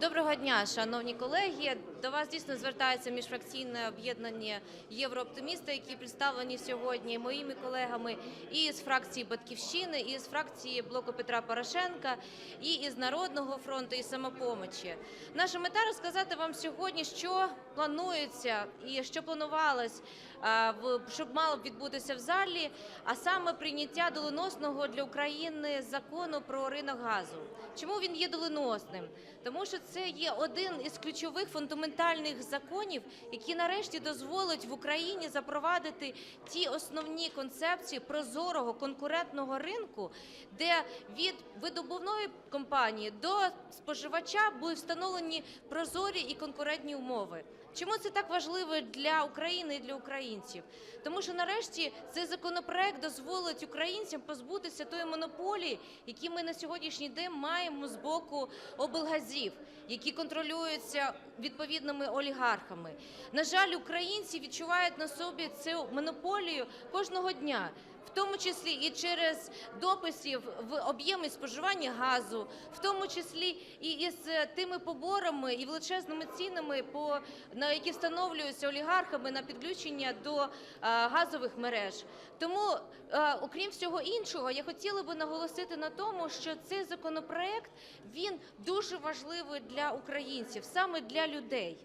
Доброго дня, шановні колеги. До вас дійсно звертається міжфракційне об'єднання Єврооптимісти, які представлені сьогодні моїми колегами і з фракції Батьківщини, і з фракції блоку Петра Порошенка, і із Народного фронту, і самопомочі. Наша мета розказати вам сьогодні, що планується і що планувалось, щоб мало відбутися в залі, а саме прийняття доленосного для України закону про ринок газу. Чому він є доленосним? Тому що це є один із ключових фундаментальних законів, які нарешті дозволить в Україні запровадити ті основні концепції прозорого конкурентного ринку, де від видобувної компанії до споживача будуть встановлені прозорі і конкурентні умови. Чому це так важливо для України і для українців? Тому що нарешті цей законопроект дозволить українцям позбутися тої монополії, які ми на сьогоднішній день маємо з боку облгазів, які контролюються відповідними олігархами. На жаль, українці відчувають на собі цю монополію кожного дня. В тому числі і через дописів в об'ємі споживання газу, в тому числі і із е, тими поборами і величезними цінами, по на які встановлюються олігархами на підключення до е, газових мереж. Тому, е, окрім всього іншого, я хотіла би наголосити на тому, що цей законопроект він дуже важливий для українців, саме для людей.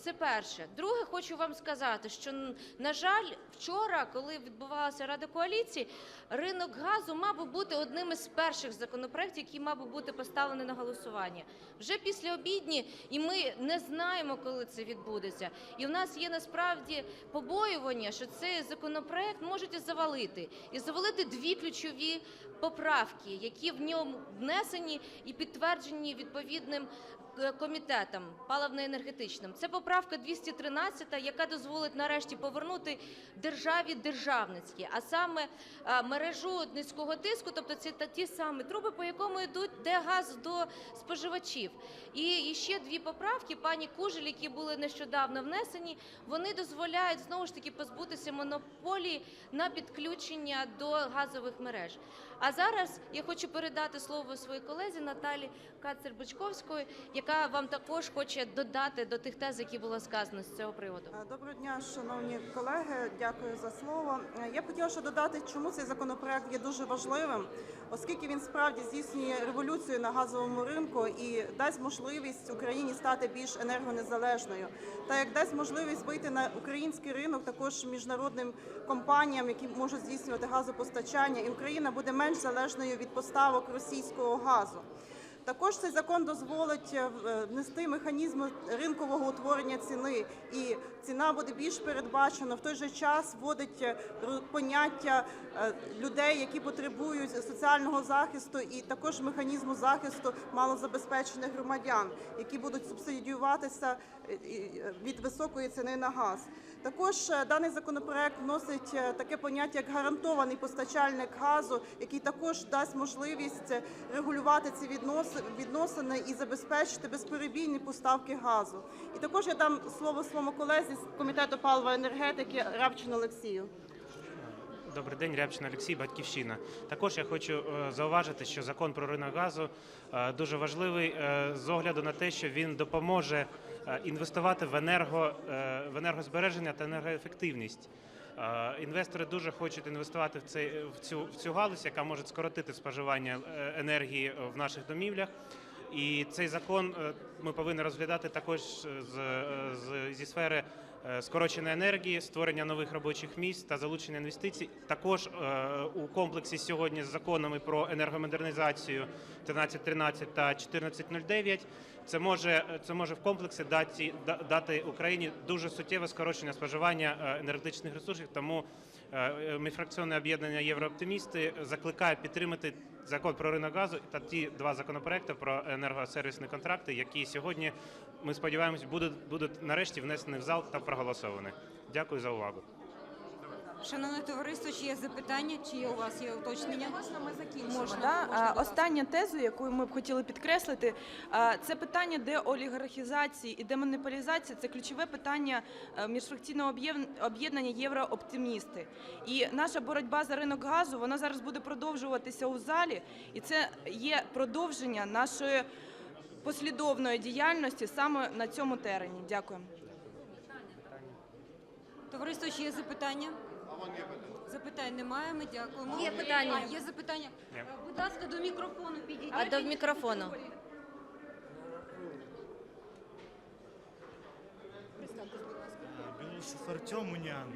Це перше. Друге, хочу вам сказати, що на жаль, вчора, коли відбувалася Рада коаліції, ринок газу мав би бути одним із перших законопроєктів, який мав би бути поставлений на голосування. Вже після обідні, і ми не знаємо, коли це відбудеться. І в нас є насправді побоювання, що цей законопроект можуть завалити, і завалити дві ключові поправки, які в ньому внесені і підтверджені відповідним комітетом паливно-енергетичним. Це поправка 213, яка дозволить нарешті повернути державі державницькі, а саме е, мережу низького тиску, тобто це ті самі труби, по якому йдуть де газ до споживачів. І ще дві поправки пані Кужель, які були нещодавно внесені, вони дозволяють знову ж таки позбутися монополії на підключення до газових мереж. А зараз я хочу передати слово своїй колезі Наталі Кацер-Бучковської, яка вам також хоче додати до тих тез, які було сказано з цього приводу. Е, Доброго дня, шановні колеги. Дякую за слово. Е, Я б хотіла ще додати, чому цей законопроект є дуже важливим, оскільки він справді здійснює революцію на газовому ринку і дасть можливість Україні стати більш енергонезалежною, та як дасть можливість вийти на український ринок також міжнародним компаніям, які можуть здійснювати газопостачання, і Україна буде менш залежною від поставок російського газу. Також цей закон дозволить е, е, внести механізм ринкового утворення ціни, і ціна буде більш передбачена. В той же час вводить е, поняття людей, які потребують соціального захисту, і також механізму захисту малозабезпечених громадян, які будуть субсидіюватися від високої ціни на газ. Також е, даний законопроект вносить е, таке поняття як гарантований постачальник газу, який також дасть можливість е, регулювати ці віднос- відносини і забезпечити безперебійні поставки газу. І також я дам слово своєму колезі з комітету палива енергетики Равчину Олексію. Добрий день, Рябчин Олексій, Батьківщина. Також я хочу е, зауважити, що закон про ринок газу е, дуже важливий е, з огляду на те, що він допоможе інвестувати в енерго в енергозбереження та енергоефективність. Інвестори дуже хочуть інвестувати в цей в цю в цю галузь, яка може скоротити споживання енергії в наших домівлях. І цей закон ми повинні розглядати також з, з зі сфери е, скороченої енергії, створення нових робочих місць та залучення інвестицій. Також е, у комплексі сьогодні з законами про енергомодернізацію 1313 та 1409 це може це може в комплексі дати да- дати Україні дуже суттєве скорочення споживання е, енергетичних ресурсів. Тому міжфракційне об'єднання Єврооптимісти закликає підтримати закон про ринок газу та ті два законопроекти про енергосервісні контракти, які сьогодні ми сподіваємось будуть будуть нарешті внесені в зал та проголосовані. Дякую за увагу. Шановне товариство, чи є запитання, чи є у вас є уточнення? Можна ми закінчимо? Можна, да? можна. Остання теза, яку ми б хотіли підкреслити, це питання деолігархізації і демонополізації. Це ключове питання е, міжфракційного об'єднання Єврооптимісти. І наша боротьба за ринок газу вона зараз буде продовжуватися у залі, і це є продовження нашої послідовної діяльності саме на цьому терені. Дякую. Товариство, чи є запитання? Запитань немає, ми дякуємо. Є питання. А, є запитання. Є. Е, Будь ласка, до мікрофону підійдіть. А до мікрофону. Белусов Артем Униан.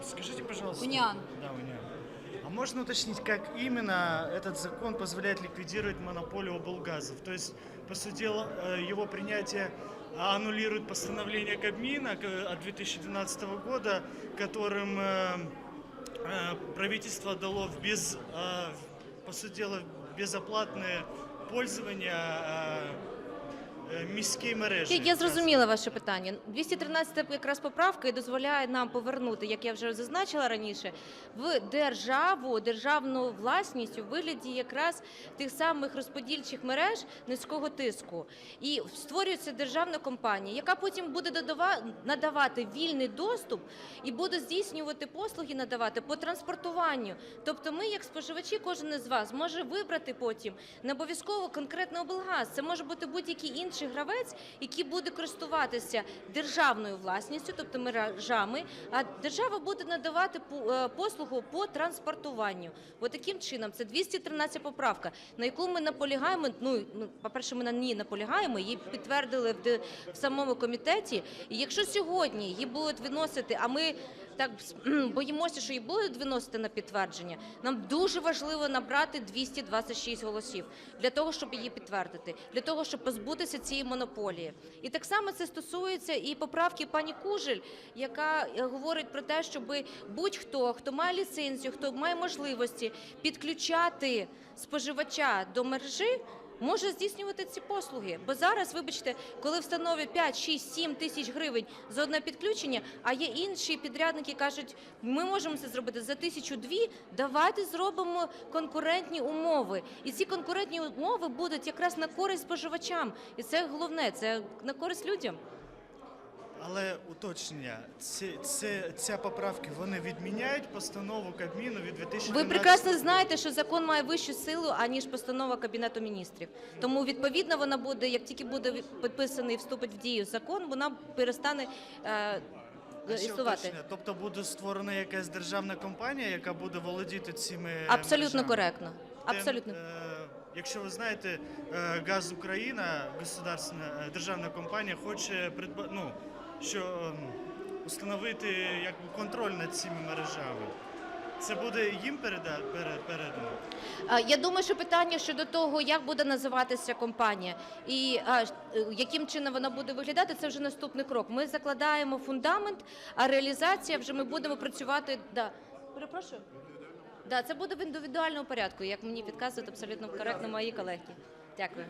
А, Скажите, пожалуйста. Униан. Да, Униан. А можно уточнить, как именно этот закон позволяет ликвидировать монополию облгазов? То есть, по сути дела, э, его принятие аннулирует постановление Кабмина к- от 2012 года, которым э, э, правительство дало в без, э, в- по сути дела, безоплатное пользование э, э, міській мережі. Я зрозуміла ваше питання. 213 якраз поправка і дозволяє нам повернути, як я вже зазначила раніше, в державу, державну власність у вигляді якраз тих самих розподільчих мереж низького тиску. І створюється державна компанія, яка потім буде надавати вільний доступ і буде здійснювати послуги, надавати по транспортуванню. Тобто, ми, як споживачі, кожен із вас може вибрати потім не обов'язково конкретно облгаз. Це може бути будь-який інший гравець, який буде користуватися державною власністю, тобто мережами. А держава буде надавати по- е, послугу по транспортуванню. От таким чином, це 213 поправка, на яку ми наполягаємо. Ну ну, по-перше, ми на ній наполягаємо. Її підтвердили в самому комітеті. І якщо сьогодні її будуть виносити, а ми так боїмося, що її будуть виносити на підтвердження. Нам дуже важливо набрати 226 голосів для того, щоб її підтвердити, для того, щоб позбутися цієї монополії. І так само це стосується і поправки пані Кужель, яка е, говорить про те, щоб будь-хто, хто має ліцензію, хто має можливості підключати споживача до мережі. Може здійснювати ці послуги, бо зараз, вибачте, коли встановлюють 5, 6, 7 тисяч гривень за одне підключення, а є інші підрядники, кажуть, ми можемо це зробити за тисячу дві. Давайте зробимо конкурентні умови, і ці конкурентні умови будуть якраз на користь споживачам, і це головне, це на користь людям. Але уточнення, ці, це, ця поправки вони відміняють постанову Кабміну від 2012 Ви прекрасно знаєте, що закон має вищу силу аніж постанова кабінету міністрів. Тому відповідно вона буде, як тільки буде підписаний і вступить в дію закон, вона перестане е, існувати. Тобто буде створена якась державна компанія, яка буде володіти цими Абсолютно мережами? коректно. Абсолютно. е, якщо ви знаєте, е, Газ Україна, е, державна компанія, хоче придба... ну, що установити якби контроль над цими мережами. Це буде їм переда... пере- передано. Я думаю, що питання щодо того, як буде називатися компанія і е, яким чином вона буде виглядати, це вже наступний крок. Ми закладаємо фундамент, а реалізація вже ми будемо працювати. Да. Перепрошую. Да, це буде в індивідуальному порядку, як мені підказують абсолютно коректно мої колеги. Дякую.